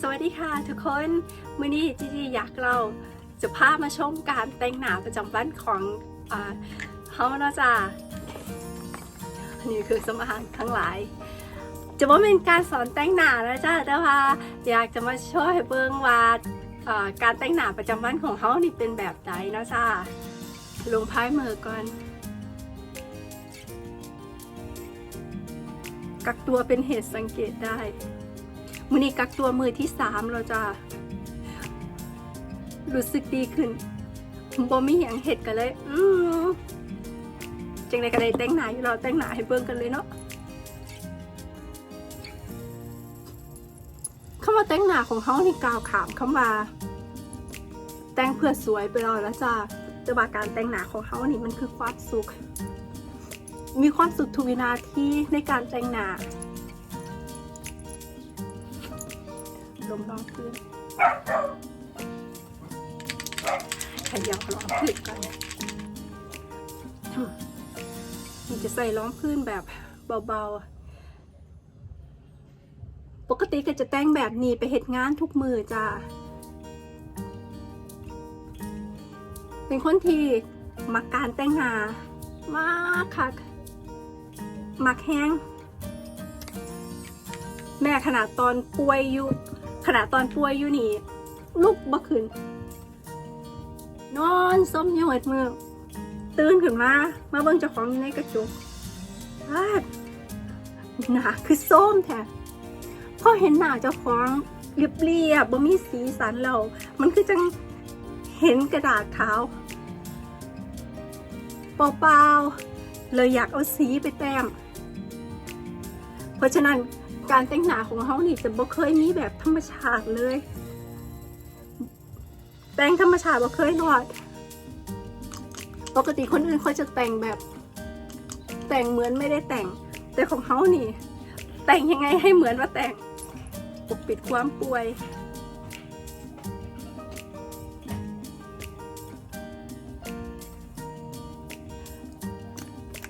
สวัสดีค่ะทุกคนมื้อนี้จีจีอยากเราจะพามาชมการแต่งหน้าประจำวันของเฮาเนาะจ้านนี้คือสมารทั้งหลาย จะว่าเป็นการสอนแต่งหน้านะจ้าแต่ว่าอยากจะมาช่วยเบิ่งว่าการแต่งหน้าประจำวันของเฮานี่เป็นแบบใดเนาะจ้าลงพายมือก่อน กักตัวเป็นเหตุสังเกตได้ มือนี้กักตัวมือที่สามเราจะรู้สึกดีขึ้นบ่มีอย่างเห็ดกันเลยอืจังใดก็เลยแต่งหน้าอยู่เราแต่งหน้าให้เบิ่งกันเลยเนาะคำว่าแต่งหน้าของเขานี่กล่าวขามคำว่าแต่งเพื่อสวยไปแล้วแล้วจ้าแต่ว่าการแต่งหน้าของเขานี่มันคือความสุข มีความสุขทุกวินาทีในการแต่งหน้า ลมร้องพื้นขยับร้องพื้นกันมันจะใส่ร้องพื้นแบบเบาๆ ปกติก็จะแต่งแบบนี้ไปเหตุงานทุกมือจ้าเป็นคนที่มักการแต่งหามากค่ะมักแห้ง แม่ขนาดตอนป่วยอยู่ ขนาดตอนป่วยอยู่นี่ลุกบ่ขึ้น นอนส้มอยู่หมดมือตื่นขึ้นมา มาเบิ่งเจ้าของอยู่ในกระจกวาดหนาคือส้มแท้พอเห็นหน้าเจ้าของเรียบเรียบบ่มีสีสันแล้วมันคือจังเห็นกระดาษขาวเปล่าๆเลยอยากเอาสีไปแต้ม เพราะฉะนั้น การแต่งหน้าของเขานี่จะบ่เคยมีแบบธรรมชาติเลย แต่งธรรมชาติบ่เคยรอด ปกติคนอื่นเขาจะแต่งแบบ แต่งเหมือนไม่ได้แต่ง แต่ของเขานี่ แต่งยังไงให้เหมือนว่าแต่งปกปิดความป่วย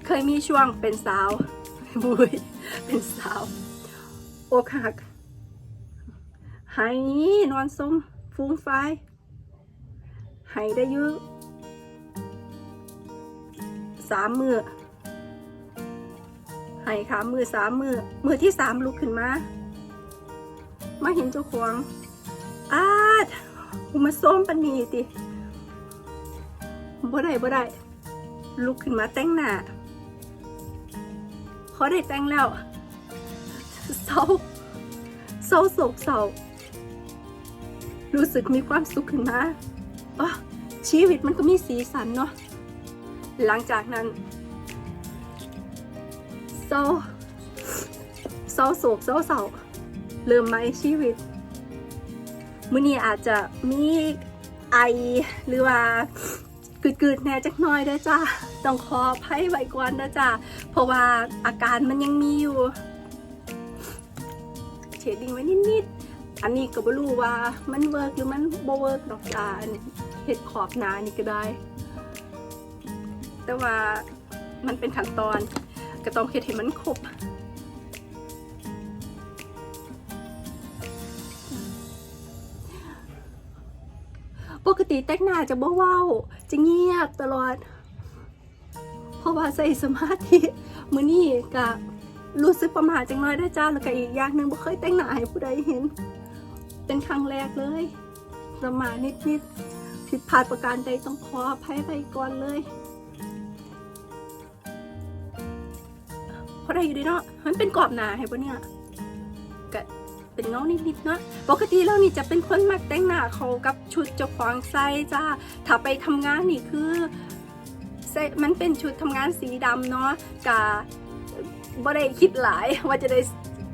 เคยมีช่วงเป็นสาวบุยเป็นสาว อกหักหายนอนสมฟูมไฟหายได้อยุสามมือหายขามือสามมือมือที่สามลุกขึ้นมา มาเห็นเจ้าของอาดกูมาส้มปันนีติบ่ได้บ่ได้ลุกขึ้นมาแต่งหน้าพอได้แต่งแล้ว เศร้าเศร้าโศกเศร้า รู้สึกมีความสุขขึ้นมาอ๋อชีวิตมันก็มีสีสันเนาะหลังจากนั้นเศร้าเศร้าโศกเศร้าเศร้าเริ่มไหมชีวิตมื้อนี้อาจจะมีไอหรือว่ากึดๆแน่จักหน้อยเด้จ้าต้องขออภัยไว้ก่อนนะจ้าเพราะว่าอาการมันยังมีอยู่ ดดิ้งไว้นิดๆ อันนี้ก็บ่รู้ว่ามันเวิร์กหรือมันบ่เวิร์กดอกจ้าอันนี้เห็ดขอบหนานี่ก็ได้ แต่ว่ามันเป็นขั้นตอนก็ต้องเฮ็ดให้มันครบปกติแต่งหน้าจะบ่เว้าจะเงียบตลอด เพราะว่าใส่สมาธิมือนี้ก็ รู้สึกประมาจังน้อยได้จ้าแล้วก็อีกอย่างหนึ่งบ่เคยแต่งหน้าให้ผู้ใดเห็น เป็นครั้งแรกเลย ประมาณนิดๆผิดพลาดประการใดต้องขออภัยไปก่อนเลยเพราะได้อยู่ดีเนาะมันเป็นกรอบหนาให้ปะเนี่ยก็เป็นเงานิดๆเนาะปกติแล้วนี่จะเป็นคนมักแต่งหน้าเขากับชุดเจ้าของใส่จ้าถ้าไปทำงานนี่คือมันเป็นชุดทำงานสีดำเนาะกะ บ่ได้คิดหลายว่าจะได้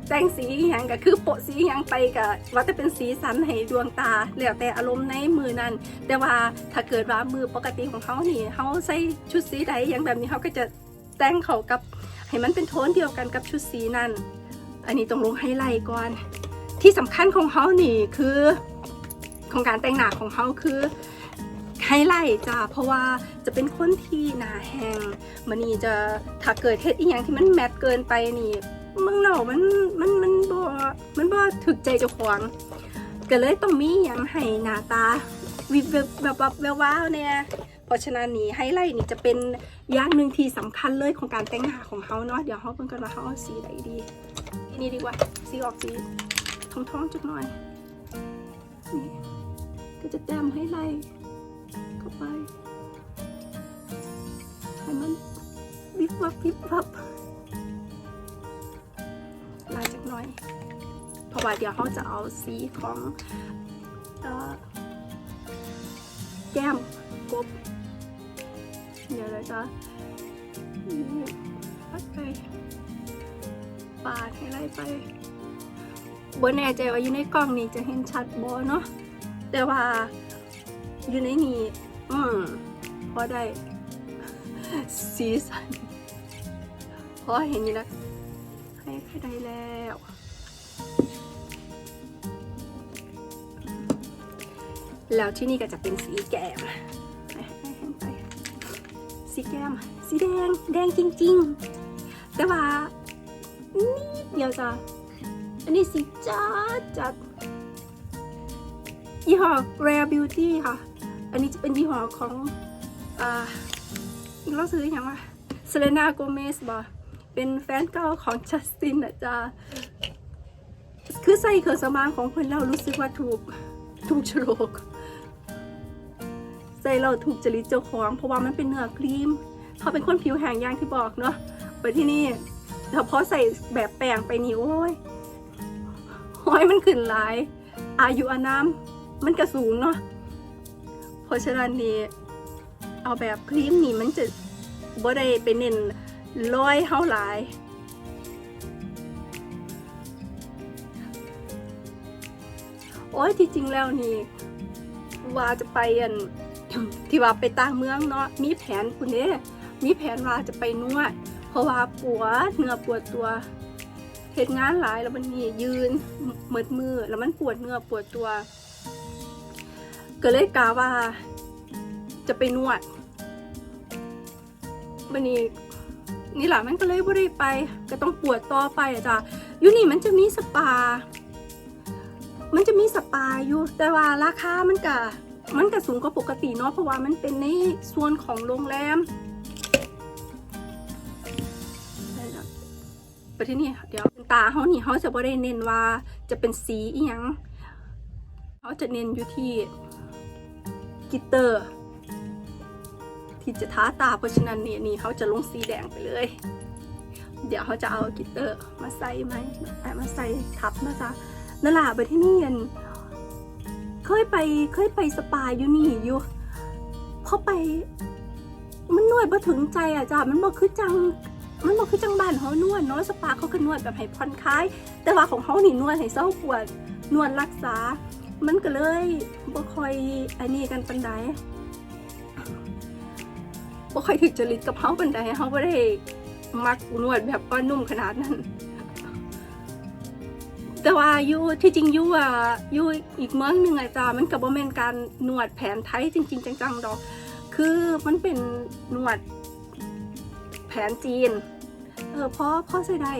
แต่งสีอย่างก็คือโปะสีอย่างไปกับว่าจะเป็นสีสันให้ดวงตาแล้วแต่อารมณ์ในมือนั้น แต่ว่าถ้าเกิดว่ามือปกติของเขานี่เขาใส่ชุดสีใดอย่างแบบนี้เขาก็จะแต่งเขากับให้มันเป็นโทนเดียวกันกับชุดสีนั้น อันนี้ต้องลงไฮไลท์ก่อน ที่สำคัญของเขานี่คือของการแต่งหน้าของเขาคือ ไฮไลท์จ้าเพราะว่าจะเป็นคนที่หนาแห้งมันนี่จะถ้าเกิดเฮ็ดอีหยังที่มันแมทเกินไปนี่มึงเนามันมันมันบ่มันบ่ถึกใจเจ้าของก็เลยต้องมีอย่างให้หน้าตาวิบแบบแบบแวววาวเนี่ยเพราะฉะนั้นนี่ไฮไลท์นี่จะเป็นอย่างหนึ่งที่สำคัญเลยของการแต่งหน้าของเขาเนาะเดี๋ยวเขาเพิ่งกันว่าเขาเอาสีไหนดีอันนี่ดีกว่าสีออกสีทองทองๆจักหน่อยนี่ก็จะแต้มไฮไลท์ เข้าไป ให้มันวิบวับวิบวับลายจักหน่อย เพราะว่าเดี๋ยวเขาจะเอาสีของอแก้มกบ เดี๋ยวเราจะปัดไปปาดให้ไล่ไปบนแน่ใจว่าอยู่ในกล้องนี่จะเห็นชัดบอเนาะแต่ว่าอยู่ในนี้ อืมพอได้สีสันพอเห็นอยู่นะให้ให้ได้แล้วแล้วที่นี่ก็จะเป็นสีแก้มสีแก้ม สีแดง แดงจริง ๆ แต่ว่านิดเดียวจ้ะอันนี้สีจัดจัดยี่ห้อ Rare Beauty ค่ะ อันนี้จะเป็นยี่ห้อของอ่าเราซื้ออย่างว่าเซเลนาโกเมสบ่เป็นแฟนเก่าของจัสตินนะจ๊ะคือใส่เครื่องสำอางของเพื่อนเรารู้สึกว่าถูกถูกโฉลกใส่เราถูกจริตเจ้าของ เพราะว่ามันเป็นเนื้อครีม เขาเป็นคนผิวแห้งอย่างที่บอกเนาะไปที่นี่แต่พอใส่แบบแป้งไปนี่โอ้ยห้อยมันขึ้นหลาย อายุอานามมันก็สูงเนาะ ราะฉะนั้นนี่เอาแบบครีมนี่มันจะบ่ได้ไปเน้นร้อยเฮาหลายโอ้ยที่จริงแล้วนี่ว่าจะไปอันที่ว่าไปต่างเมืองเนาะมีแผนคุณเด้มีแผนว่าจะไปนวด เพราะว่าปวดเนื้อปวดตัวเหตุงานหลายแล้วมันนี่ยืนเหมือดมือแล้วมันปวดเนื้อปวดตัว ก็เลยกาว่า จะไปนวดวันนี้นี่แหละมันก็เลยบ่ได้ไป ก็ต้องปวดต่อไปอะจ้ะอยู่นี่มันจะมีสปา มันจะมีสปาอยู่ แต่ว่าราคามันก็มันก็สูงกว่าปกติเนาะเพราะว่ามันเป็นในส่วนของโรงแรมได้แล้วไปที่นี่เดี๋ยวตาเขานี่เขาจะบ่ได้เน้นว่าจะเป็นสีอีหยังเขาจะเน้นอยู่ที่ กิตเตอร์ ที่จะท้าตาเพราะฉะนั้นเนี่ยนี่เขาจะลงสีแดงไปเลย เดี๋ยวเขาจะเอากิตเตอร์มาใส่ไหมมาใส่ทับนะจ๊ะนั่นแหละไปที่นี่อันเคยไปเคยไปสปาอยู่นี่อยู่เพอไป มันนวดบ่ถึงใจอะจ้ะมันบ่คือจังมันบ่คือจังบ้านเขานวดเนาะสปาเขาก็นวดแบบให้ผ่อนคลาย แต่ว่าของเขานี่นวดให้เศร้าปวดนวดรักษา มันก็เลยบ่ค่อยอันนี้กันปันใดบ่ค่อยถึกจริตกับเขาปันใดเขาบ่ได้มักนวดแบบป้านุ่มขนาดนั้น แต่ว่าอยู่ที่จริงอยู่อะอยู่อีกเมืองหนึ่งอะจ้ามันกับโมเมนการนวดแผนไทยจริง ๆ จังๆดอก คือมันเป็นนวดแผนจีน เออพ่อพ่อใส่ได้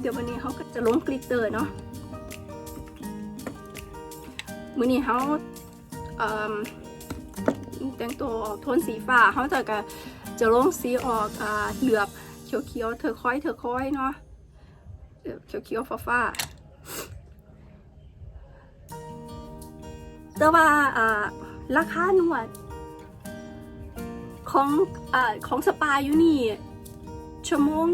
เดี๋ยววันนี้เขาก็จะลงกลิตเตอร์เนาะมือนี้เขาเอิ่มแต่งตัวออกโทนสีฟ้าเขาจะก็จะลงสีออกอ่าเหลือบเขียวเขียวๆเธอคอยเธอคอยเนาะเขียวเขียวๆฟ้าฟ้าๆแต่ว่าอ่าราคาหนวดของอ่าของสปาอยู่นี่ชั่วโมง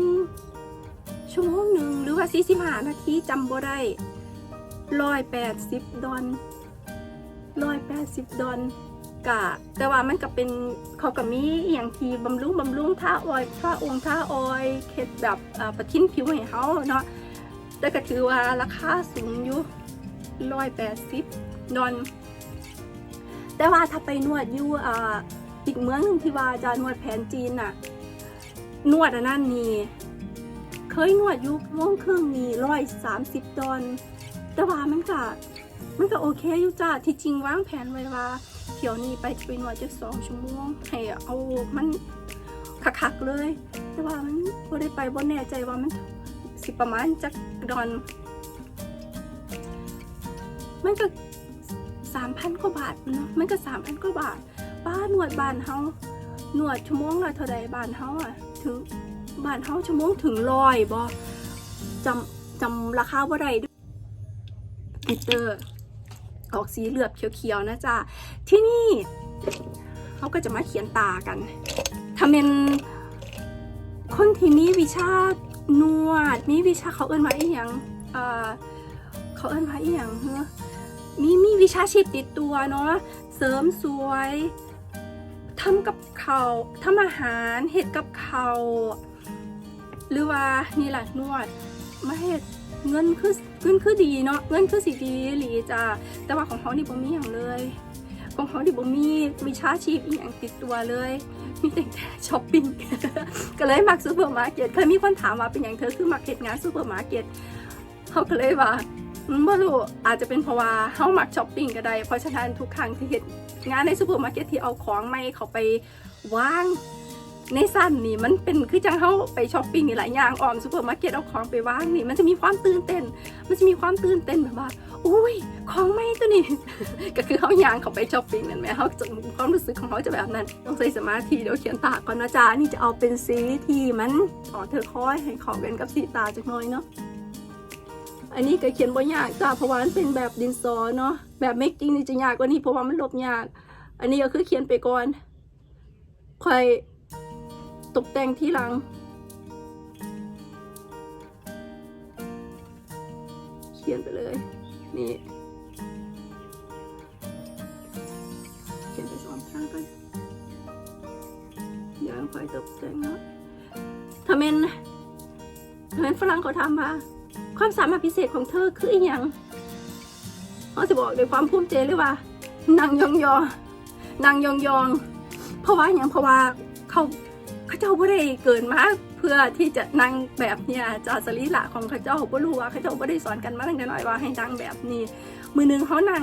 ชั่วโมงหนึ่งหรือว่าสี่สิบห้านาทีจำบ่ได้ร้อยแปดสิบดอลร้อยแปดสิบดอลกะแต่ว่ามันก็เป็นเขาก็มีอย่างทีบำรุงบำรุงท่าออยท่าองค์ท่าออยเคล็ดแบบประทินผิวให้เขาเนาะแต่ก็ถือว่าราคาสูงอยู่ร้อยแปดสิบดอลแต่ว่าถ้าไปนวดอยู่อ่าอีกเมืองหนึงที่ว่าจะนวดแผนจีนน่ะนวดอันนั้นนี่ เคยนวดอยู่วงครึ่งนี่ร้อยสามสิบดอลแต่ว่ามันก็มันก็โอเคอยู่จ้าที่จริงวางแผนไว้ว่าเที่ยวนี้ไปจะไปนวดจะสองชั่วโมงให้เอามันคักๆเลย แต่ว่ามันบ่ได้ไปบ่แน่ใจว่ามันสิประมาณจักดอน มันก็สามพันกว่าบาทเนาะมันก็สามพันกว่าบาทป้าหนวดบานเฮาหนวดชั่วโมงละเท่าใดบานเฮาอะถึง บานเฮาชั่วโมงถึงร้อยบ่จำจำราคาบ่ได้ด้วยมิเตอร์ออกสีเหลือบเขียวๆนะจ๊ะที่นี่เขาก็จะมาเขียนตากันทำเป็นคนที่มีวิชานวด มีวิชาเขาเอิ้นว่าอีหยังเอ่อเขาเอิ้นว่าอีหยังเฮ้อมีมีวิชาชีพติดตัวเนาะเสริมสวยทำกับเขาทำอาหารเห็ดกับเขา หรือว่านี่แหละนวดมาเห็ดเงินคือเงินคือดีเนาะเงินคือสิดีหลีจ้าแต่ว่าของเขานี่บ่มีอย่างเลยของเขาที่บ่มีวิชาชีพอีหยังติดตัวเลย มีแต่ช้อปปิ้งก็เลยมักซูเปอร์มาร์เก็ตเคยมีคนถามว่าเป็นอย่างเธอคือมักเฮ็ดงานซูเปอร์มาร์เก็ตเขาก็เลยว่าอืมบ่รู้อาจจะเป็นเพราะว่าเฮามักช้อปปิ้งก็ได้เพราะฉะนั้นทุกครั้งที่เฮ็ดงานในซูเปอร์มาร์เก็ตที่เอาของใหม่เขาไปวาง ในสั้นนี่มันเป็นคือจังเฮาไปช้อปปิ้งนี่หลายอย่างออมซูเปอร์มาร์เก็ตเอาของไปวางนี่มันจะมีความตื่นเต้น มันจะมีความตื่นเต้นแบบว่าอุ้ยของใหม่ตัวนี้ ก็คือเขายางเขาไปช้อปปิ้งนั่นไหมเขาจะความรู้สึกของเขาจะแบบนั้น ต้องใช้สมาธิเดี๋ยวเขียนตาก่อนนะจ๊ะนี่จะเอาเป็นสีที่มันอ๋อเธอคอยให้เขาเป็นกับสีตาจักหน่อยเนาะอันนี้ก็เขียนบ่ยากจ้ะเพราะว่ามันเป็นแบบดินสอเนาะแบบเมกกิ้งนี่จะยากกว่านี้เพราะว่ามันลบยาก อันนี้ก็คือเขียนไปก่อนค่อย ตกแต่งทีหลัง เขียนไปเลย นี่ เขียนไปสองข้างไปเดี๋ยวค่อยตกแต่งเนาะทำเป็นทำเป็นฝรั่งเขาถามาความสามารถพิเศษของเธอคืออีหยังเขาจะบอกด้วยความภูมิใจเลยว่า นางยองยองนางยองยอง เพราะว่าอย่างเพราะว่าเขา ขาเจ้าบ่ได้เกินมาเพื่อที่จะนั่งแบบเนี้ยจาสรีระของเขาเจ้าบ่รู้ว่าเขาเจ้าบ่ได้สอนกันมาตั้งแต่น้อยว่าให้นั่งแบบนี้ มือหนึงเขานั่ง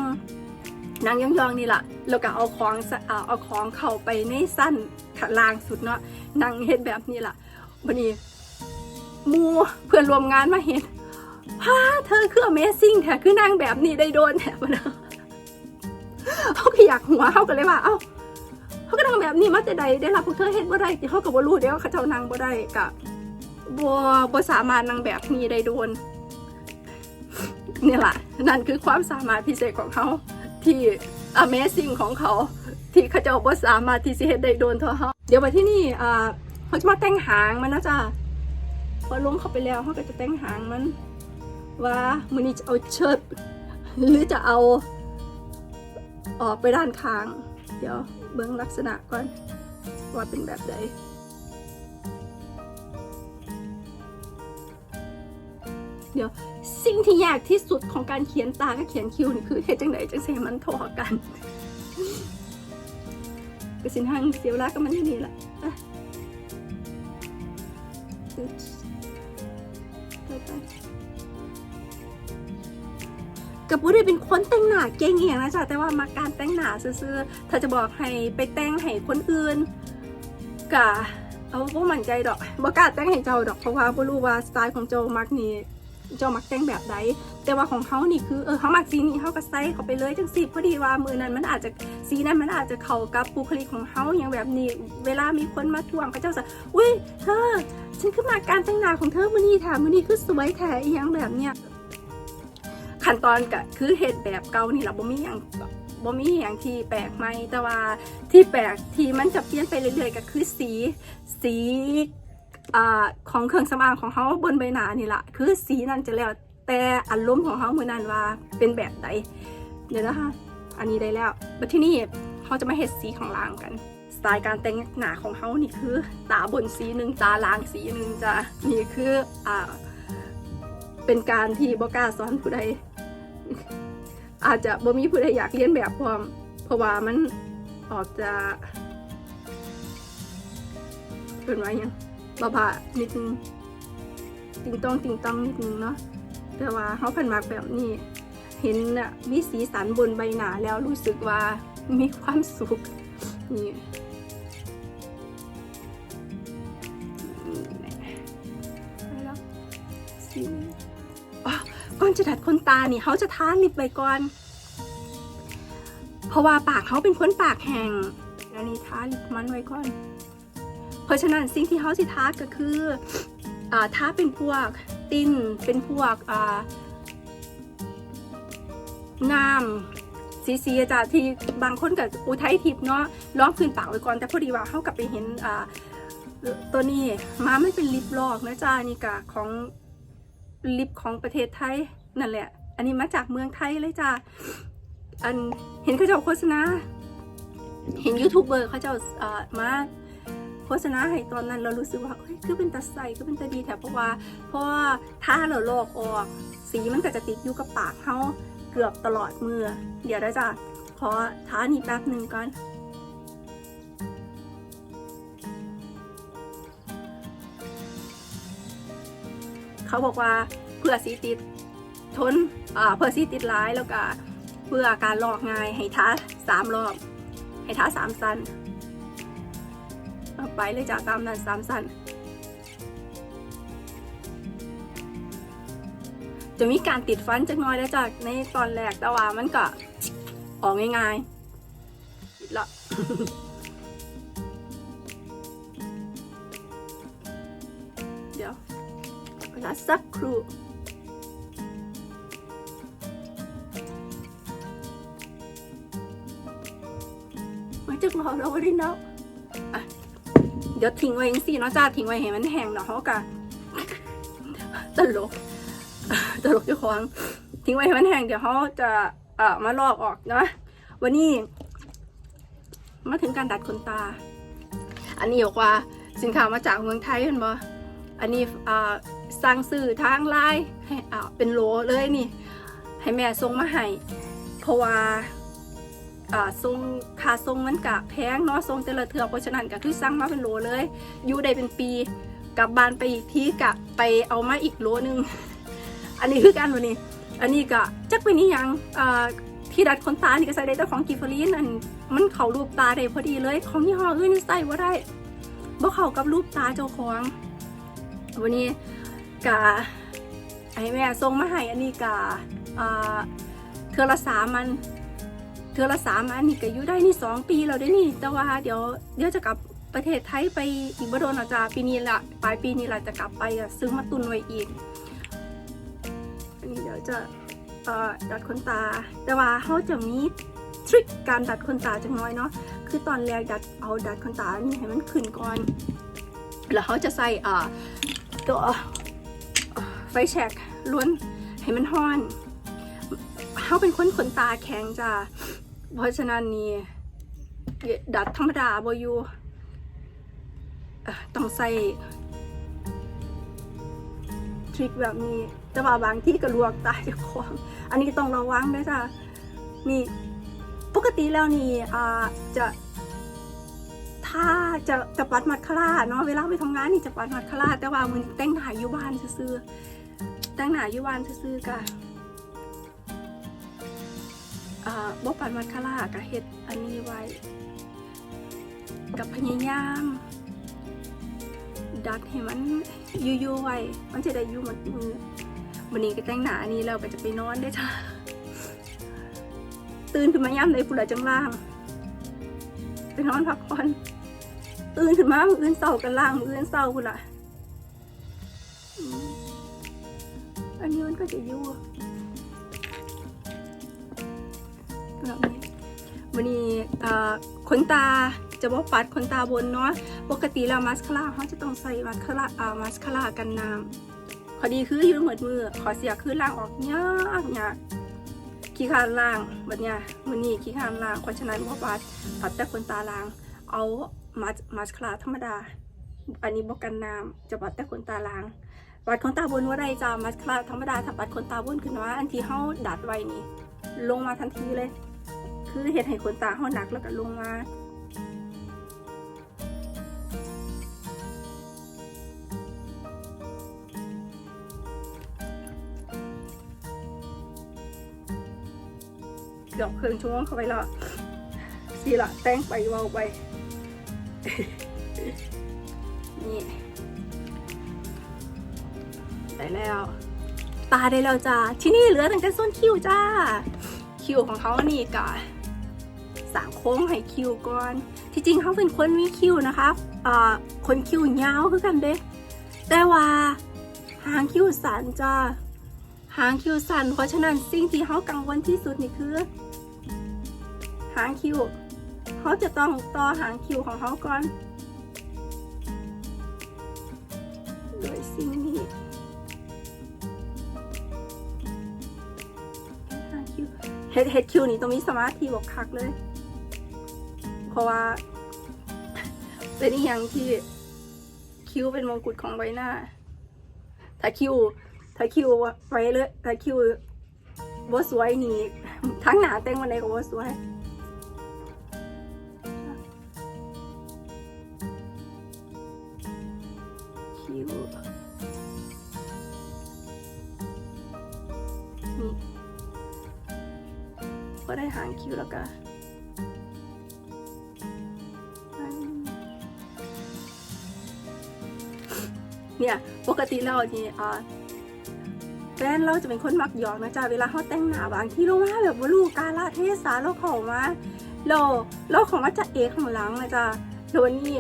นั่งยองๆนี่แหละแล้วก็เอาของเอาของเข้าไปในสั้นขลางสุดเนาะนั่งเห็นแบบนี้แหละวันนี้มูเพื่อนรวมงานมาเห็นฮ่าเธอคือ Amazing แท้คือนั่งแบบนี้ได้โดนแท้มาเนาะเขาก็อยากหัวเขาก็เลยว่า เอ้า เขาก็นั่งแบบนี้มาแต่ใดได้รับพวกเธอเฮ็ดบ่ได้ที่เขาก็บ่รู้เดี๋ยวเขาเจ้านั่งบ่ได้กะบ่บ่สามารถนั่งแบบนี้ได้โดนนี่แหละนั่นคือความสามารถพิเศษของเขาที่ Amazing ของเขา ที่เขาเจะบ่สามารถที่สิเฮ็ดได้โดนเท่าเขาเดี๋ยวไปที่นี่อ่าเขาจะมาแต่งหางมันนะจ๊ะพอลงเข้าไปแล้วเขาก็จะแต่งหางมัน ว่ามือนี้จะเอาเชิดหรือจะเอาออกไปด้านข้าง เดี๋ยว เบิ้งลักษณะก่อนว่าเป็นแบบใดเดี๋ยวสิ่งที่ยากที่สุดของการเขียนตากับเขียนคิ้วนี่คือเฮ็ดจังไดจังสิให้มันทอกันก็สินทางเสียวลากับมันอยู่นี่แหละไปไป กับบุได้เป็นคนแต่งหน้าเก่งเองนะจ๊ะแต่ว่ามาการแต่งหน้าซื่อๆถ้าจะบอกให้ไปแต่งให้คนอื่นกะเอาบ่มั่นใจดอกบ่กล้าแต่งให้เจ้าดอกเพราะว่าบ่รู้ว่าสไตล์ของเจ้ามักนี่เจ้ามักแต่งแบบใดแต่ว่าของเขานี่คือเออเขามักสีนี้เขาก็ใส่เขาไปเลยจังสิพอดีว่ามือนั้นมันอาจจะสีนั้นมันอาจจะเข้ากับบุคลิกของเขาอย่างแบบนี้ เวลามีคนมาทวงเขาเจ้าจะอุ้ยเธอฉันคือมาการแต่งหน้าของเธอมือนี้แถมมือนี้คือสวยแท้อีหยังแบบเนี้ย ขั้นตอนก็คือเห็ดแบบเก่านี่แหละบ่มีอย่างบ่มีอย่างที่แปลกใหม่แต่ว่าที่แปลกที่มันจะเปลี่ยนไปเรื่อยๆก็คือสีสีอ่าของเครื่องสำอางของเขาบนใบหน้านี่แหละคือสีนั้นจะแล้วแต่อารมณ์ของเขามือนั้นว่าเป็นแบบใดเดี๋ยวนะคะ อันนี้ได้แล้วบัดที่นี่เขาจะมาเห็ดสีของลางกันสไตล์การแต่งหน้าของเขานี่คือ ตาบนสีหนึ่งตาลางสีหนึ่งจะนี่คืออ่าเป็นการที่บกล้าสอนผู้ใด อาจจะบ่มีผู้ใดอยากเรียนแบบพร้อมเพราะว่ามันออกจะเป็นว่าหยังบาบานิดนึงติงต้องติงต้องนิดนึงเนาะแต่ว่าเขาพันมากแบบนี้ เห็นน่ะมีสีสันบนใบหนาแล้วรู้สึกว่ามีความสุขนี่ อนจะดัดขนตานี่เขาจะท้าลิปไว้ก่อน เพราะว่าปากเขาเป็นคนปากแห้งอันนี้ท้าลิปมันไว้ก่อน เพราะฉะนั้นสิ่งที่เขาสิท้าก็คืออ่าทาเป็นพวกติ้นเป็นพวกอ่าน้ำซีซีจ้ะที่บางคนกับอุทัยทิพย์เนาะล้อมพื้นปากไว้ก่อน แต่พอดีว่าเขากลับไปเห็นอ่าตัวนี้มามันเป็นลิปลอกนะจ้านี่กะของลิปของประเทศไทย นั่นแหละ อันนี้มาจากเมืองไทยเลยจ้าอันเห็นเขาเจ้าโฆษณา เห็นยูทูบเบอร์เขาเจ้าเอ่อมาโฆษณาให้ตอนนั้นเรารู้สึกว่าเอ้ยคือเป็นตาใสคือเป็นตาดีแถบเพราะว่าเพราะว่าถ้าเราลอกออกสีมันก็จะติดอยู่กับปากเขาเกือบตลอดมือ เดี๋ยวเราจะขอท้านี่แป๊บหนึ่งก่อนเขาบอกว่าเพื่อสีติด ทนเพื่อสีติดร้ายแล้วก็เพื่อการลอกง่ายให้ท้าสามรอบ ให้ท้าสามสันไปเลยจากตามนั้นสามสันจะมีการติดฟันจักน้อยแล้วจากในตอนแรกแต่ว่ามันก็ออกง่ายๆละเดี๋ยวเวลาสักครู่ เราเราดิเนาะเดี๋ยวทิ้งไว้ยังสิเนาะจ้าทิ้งไว้ให้มันแห้งเนาะเขากะตลกตลกเจ้าของทิ้งไว้ให้มันแห้งเดี๋ยวเขาจะเอ่อมาลอกออกเนาะวันนี้ มาถึงการดัดขนตา อันนี้บอกว่าสินค้ามาจากเมืองไทยเห็นบ่อันนี้อ่าสั่งซื้อทางไลน์ให้อ่าเป็นโลเลยนี่ ให้แม่ส่งมาให้เพราะว่า ทรงค่าทรงมันกะแพงเนาะทรงแต่ละเทือเพราะฉะนั้นก็คือสั่งมาเป็นโลเลย อยู่ได้เป็นปีกลับบ้านไปอีกทีกะไปเอามาอีกโลหนึง อันนี้คือกันวันนี้ อันนี้ก็จักเป็นนี่ยังที่ดัดขนตานี่ก็ใส่ได้แต่ของกิฟฟรีนอันมันเข้ารูปตาได้พอดีเลยของยี่ห้ออื่นนี่ใส่ว่าได้บ่เข้ากับรูปตาเจ้าของ วันนี้กะไอแม่ส่งมาให้อันนี้กะเทือละสามัน เทือละสามอันนี่ก็อยู่ได้นี่สองปีแล้วได้นี่ แต่ว่าเดี๋ยวเดี๋ยวจะกลับประเทศไทยไปอีกบ่โดนอาจาปีนี้ละปลายปีนี้ละจะกลับไปอะซื้อมาตุนไว้อีกอันนี้เดี๋ยวจะเอ่อดัดขนตา แต่ว่าเขาจะมีทริคการดัดขนตาจังน้อยเนาะคือตอนแรกดัดเอาดัดขนตานี่ให้มันขึ้นก่อน แล้วเขาจะใส่เอ่อตัวไฟแช็กล้วนให้มันห้อนเขาเป็นคนขนตาแข็งจ้ะ เพราะฉะนั้นนี่ดัดธรรมดาบอยู่ต้องใส่ทริคแบบนี้แต่ว่าบางที่ก็ลวกตาเจะควงอันนี้ต้องระวังด้วยจ้ะนี่ปกติแล้วนี่อ่าจะถ้าจะจะปัดมัดคาร่าเนาะเวลาไปทำงานนี่จะปัดมัดคาร่าแต่ว่ามึงแต่งหน้าอยู่บ้านซื่อแต่งหน้าอยู่บ้านซื่อกะ บปันมัดคาร่ากับเฮ็ดอันนี้ไว้ กับพยายาม ดัดให้มันยู่ๆไว้ มันจะได้ยู่หมดมือวันนี้ก็แต่งหนาอันนี้แล้วก็จะไปนอนได้จ้ะตื่นขึ้นมาย่ำในผู้ละจังล่าง ไปนอนพักผ่อนตื่นขึ้นมามืออื่นเศร้ากันล่างมืออื่นเศร้าพุ่นละอันนี้มันก็จะยู่ แบบนี้วันนี้ขนตาจะบอกปัดขนตาบนเนาะปกติแล้วมาสคาร่าเขาจะต้องใส่มาสคาร่าอ่ามาสคาร่ากันน้ำข้อดีคือยืดเหมือนมือ ขอเสียคือล่างออกยากยากขี้คานล่างแบบเนี้ยมือนี้ขี้คานล่างเพราะฉะนั้นบอกปัดปัดแต่ขนตาล่าง เอามาสมาสคาร่าธรรมดา อันนี้บอกกันน้ำจะปัดแต่ขนตาล่างปัดขนตาบนว่าได้จ้ามาสคาร่าธรรมดาถ้าปัดขนตาบนขึ้นมาอันที่เขาดัดไว้นี่ลงมาทันทีเลย คือเห็ดให้ขนตาเขาหนักแล้วก็ลงมาเกือบครึ่งชั่วโมงเข้าไปและสีละแต่งไปเบาไป นี่ได้แล้ว ตาได้แล้วจ้าที่นี่เหลือตั้งแต่ส้นคิ้วจ้า คิ้วของเขานี่กะ สามโค้งให้คิ้วก่อน ที่จริงเขาเป็นคนมีคิ้วนะคะอ่าคนคิ้วยาวคือกันเด้แต่ว่าหางคิ้วสั้นจ้าหางคิ้วสั้นเพราะฉะนั้นสิ่งที่เขากังวลที่สุดนี่คือ หางคิ้วเขาจะต้องต่อหางคิ้วของเขาก่อน ฮ็ดเฮ็ดคิวนี้ต้องมีสมาธิบอกคักเลย เพราะว่า เป็นอย่างที่คิ้วเป็นมงกุฎของใบหน้า ถ้าคิ้วถ้าคิ้วไว้เลยถ้าคิ้วบ่สวยนี่ทั้งหนาเต่งวันไหนก็บ่สวย ได้หางคิ้วแล้วก็อันเนี่ย ปกติเรานี่อ่าแฟนเราจะเป็นคนมักหยอกนะจ๊ะ เวลาเขาแต่งหน้าบางที่เรามาแบบว่าลูกกาลเทศาเราเขามาเราเราของมาจะเอของหลังนะจ๊ะแล้ววันนี้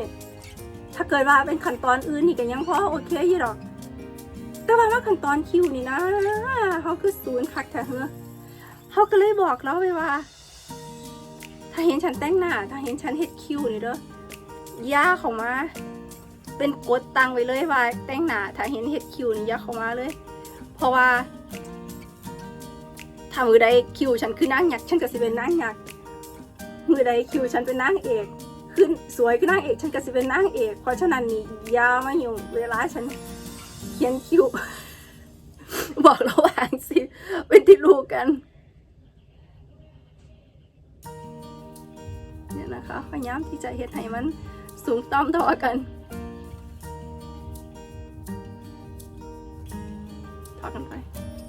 ถ้าเกิดว่าเป็นขั้นตอนอื่นนี่ก็ยังพอโอเคอยู่หรอก แต่ว่าว่าขั้นตอนคิวนี่นะเขาคือศูนย์คักแท้เหรอเขาก็เลยบอกเราไปว่า ถ้าเห็นฉันแต่งหน้า ถ้าเห็นฉันเฮ็ดคิวนี่เด้อย่าเข้ามา เป็นกดตังไว้เลยว่าแต่งหน้า ถ้าเห็นเฮ็ดคิวนี่อย่าเข้ามาเลย เพราะว่าถ้ามือใดคิวฉันคือนางหยักฉันก็สิเป็นนางหยักมือใดคิวฉันเป็นนางเอกขึ้นสวยขึ้นนางเอก ฉันก็สิเป็นนางเอก เพราะฉะนั้นนี่ยามาอยู่เวลาฉันเขียนคิว บอกระหว่างสิเป็นที่รู้กัน เนี่ยนะคะพยายามที่จะเฮ็ดให้มันสูงต่ำเท่ากันทอดกันไป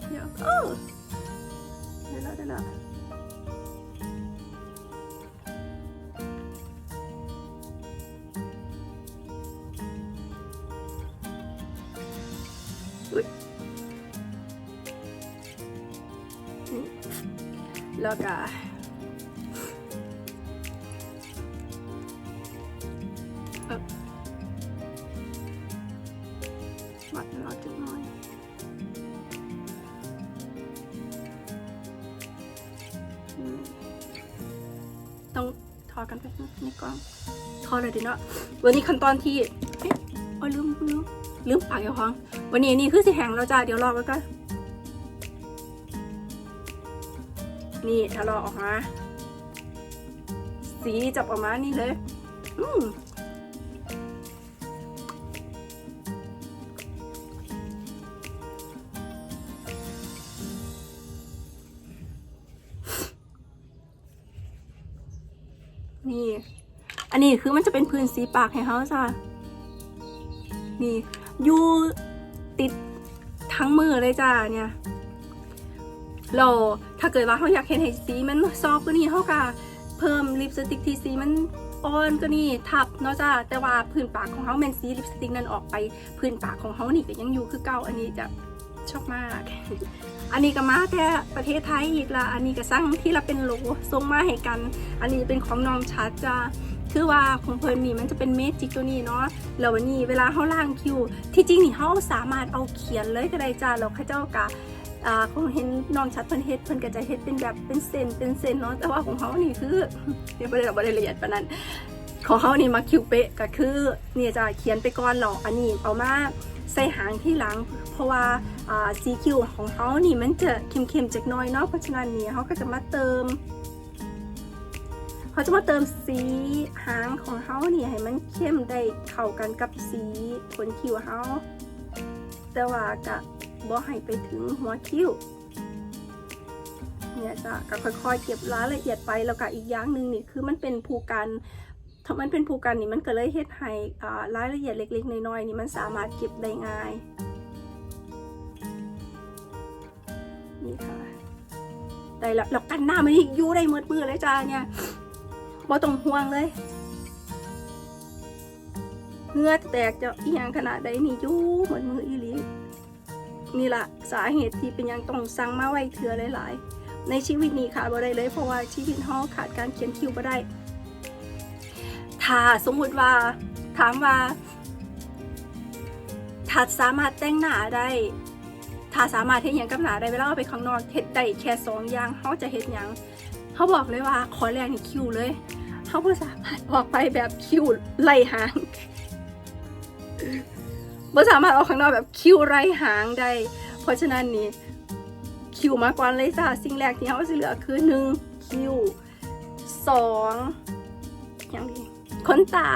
เดี๋ยวเออได้แล้วได้แล้วแล้วก็ วันนี้ขั้นตอนที่เอ๊ะอ้ยลืมลืมลืมปากอย่าพังวันนี้นี่คือสิแห้งแล้วจ้าเดี๋ยวรอไว้ก่อนนี่ถ้าราออกมา สีจะประมานี้เลย อืมนี่ อันนี้คือมันจะเป็นพื้นสีปากให้เขาจ้ะนี่อยู่ติดทั้งมือเลยจ้าเนี่ยเราถ้าเกิดว่าเขาอยากเห็นให้สีมันซอฟก็นี่เขาก็เพิ่มลิปสติกที่สีมันอ่อนก็นี่ทับเนาะจ้าแต่ว่าพื้นปากของเขาแมนสีลิปสติกนั้นออกไปพื้นปากของเขานี่ก็ยังอยู่คือเก่าอันนี้จะชอบมาก อันนี้ก็มาแต่ประเทศไทยอีกละอันนี้ก็สร้างที่เราเป็นโหลทรงมาให้กัน อันนี้เป็นของน้องชัดจ้า คือว่าของเพิ่นนี่มันจะเป็นเมจิกตัวนี้เนาะแล้ววันนี้เวลาเขาล่างคิว ที่จริงนี่เขาสามารถเอาเขียนเลยก็ได้จ้าแล้วเขาเจ้ากะอ่าของเห็นน้องชัดเพิ่นเฮ็ดเพิ่นก็จะเฮ็ดเป็นแบบเป็นเส้นเป็นเส้นเนาะแต่ว่าของเขานี่คือเดี๋ยวบ่ได้บ่ได้ละเอียดปานนั้นของเขานี่มาคิวเป๊ะก็คือเนี่ยจะเขียนไปก่อนหรอกอันนี้เอามาใส่หางที่หลัง เพราะว่าอ่าสีคิวของเขานี่มันจะเข้มๆจักน้อยเนาะเพราะฉะนั้นนี่เขาก็จะมาเติม เขาจะมาเติมสีหางของเขาเนี่ยให้มันเข้มได้เข้ากันกับสีขนคิ้วเขาแต่ว่าก็บ่ให้ไปถึงหัวคิ้วเนี่ยจะก็ค่อยๆ เก็บรายละเอียดไปแล้วก็อีกอย่างหนึ่งนี่คือมันเป็นภูกันถ้ามันเป็นภูกันนี่มันก็เลยเฮ็ดให้รายละเอียดเล็ก ๆน้อยๆนี่มันสามารถเก็บได้ง่ายนี่ค่ะได้แล้วแล้วกันหน้ามันอยู่ได้มืดมือเลยจ้าเนี่ย บ่ต้องห่วงเลยเหงือแตกจะอีหยังขนาดใดนี่ยู่เหมือนมืออีหลีนี่ละสาเหตุที่เป็นยังต้องสั่งมาไว้เถื่อหลายๆ ในชีวิตนี้ขาดบ่ได้เลย เพราะว่าชีวิตเฮาขาดการเขียนคิวบ่ได้ ถ้าสมมุติว่าถามว่าถ้าสามารถแต่งหน้าได้ถ้าสามารถเฮ็ดหยังกับหน้าได้เวลาเราไปข้างนอกเฮ็ดได้แค่สองอย่างเฮาจะเฮ็ดหยัง เขาบอกเลยว่าขอแรงนี่คิวเลยเขาบ่สามารถออกไปแบบคิวไล่หางบ่สามารถออกข้างนอกแบบคิวไล่หางได้ เพราะฉะนั้นนี่คิวมาก่อนเลยจ้าสิ่งแรกที่เขาสิเหลือคือหนึ่งคิวสองอย่างดีขนตา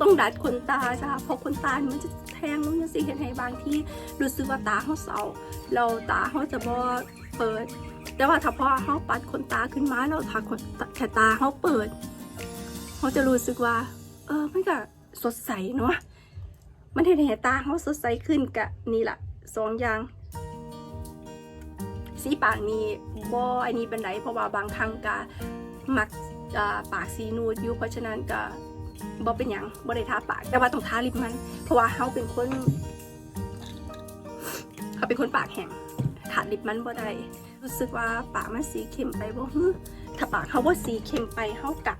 ต้องดัดขนตาจ้าเพราะขนตานี่มันจะแทงมันจะสิเห็นให้บางที่รู้สึกว่าตาเขาเศร้าเราตาเขาจะบ่เปิด แต่ว่าถ้าพอเขาปัดขนตาขึ้นมาแล้วถ้าขนตาแค่ตาเขาเปิดเขาจะรู้สึกว่า เออมันก็สดใสเนาะมันเห็นให้ตาเขาสดใสขึ้นกะนี่แหละสองอย่างสีปากนี่บ่อันนี้เป็นไรเพราะว่าบางครั้งกะมักปากสีนูดอยู่เพราะฉะนั้นกะบ่เป็นหยังบ่ได้ทาปาก แต่ว่าต้องทาลิปมัน เพราะว่าเขาเป็นคนเขาเป็นคนปากแห้งทาลิปมันบ่ได้ รู้สึกว่าปากมันสีเข้มไปบ่ฮึถ้าปากเขาบ่สีเข้มไปเขากะ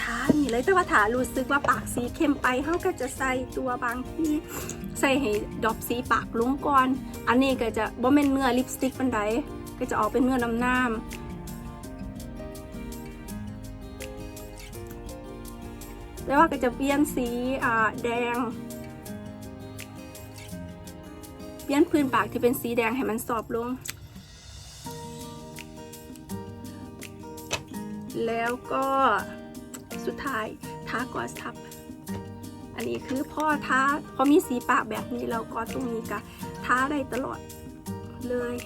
ทานี่เลยแต่ว่าถารู้สึกว่าปากสีเข้มไปเขาก็จะใส่ตัวบางที่ใส่ให้ดอปสีปากลงก่อน อันนี้ก็จะบ่เป็นเนื้อลิปสติกปันไดก็จะออกเป็นเนื้อน้ำน้ำแล้วว่าก็จะเปลี่ยนสีอ่าแดง เปลี่ยนพื้นปากที่เป็นสีแดงให้มันสอบลง แล้วก็สุดท้ายทากอสทับ อันนี้คือพ่อท้าพอมีสีปากแบบนี้เราก็ตรงนี้กะท้าได้ตลอดเลย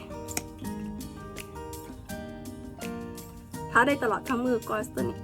ท้าได้ตลอดทั้งมือกอสตัวนี้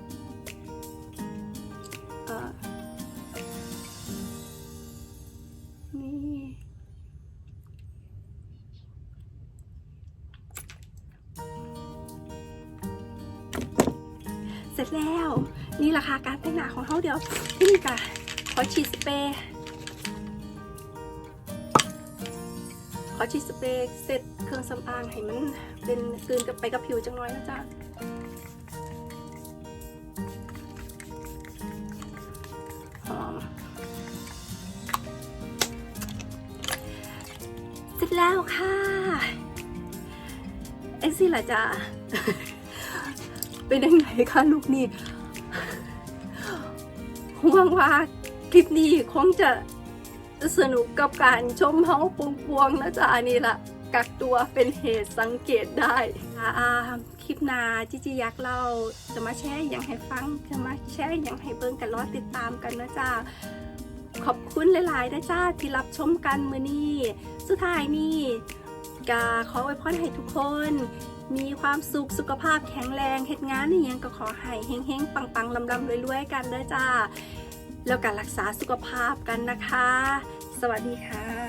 เปรย์เสร็จเครื่องสำอางให้มันเป็นกลืนกับไปกับผิวจังน้อยนะจ๊ะหอมเสร็จแล้วค่ะไอ้สิล่ะจ้ะเป็นยังไงคะลูกนี่หวังว่าคลิปนี้คงจะ สนุกกับการชมเฮาปวงปวงนะจ๊ะอันนี่ละกักตัวเป็นเหตุสังเกตได้อ่าคลิปนาจิจิยักษ์เราจะมาแชร์อย่างให้ฟังจะมาแชร์อย่างให้เบิ่งกันรอติดตามกันนะจ๊ะขอบคุณหลายๆนะจ๊ะที่รับชมกันมือนี้สุดท้ายนี่กาขอไว้พรให้ทุกคน มีความสุขสุขภาพแข็งแรงเหตุงานนี่ยังก็ขอให้เฮงๆ ปังๆลำๆรวยๆ กันเด้อจ้า แล้วการรักษาสุขภาพกันนะคะ สวัสดีค่ะ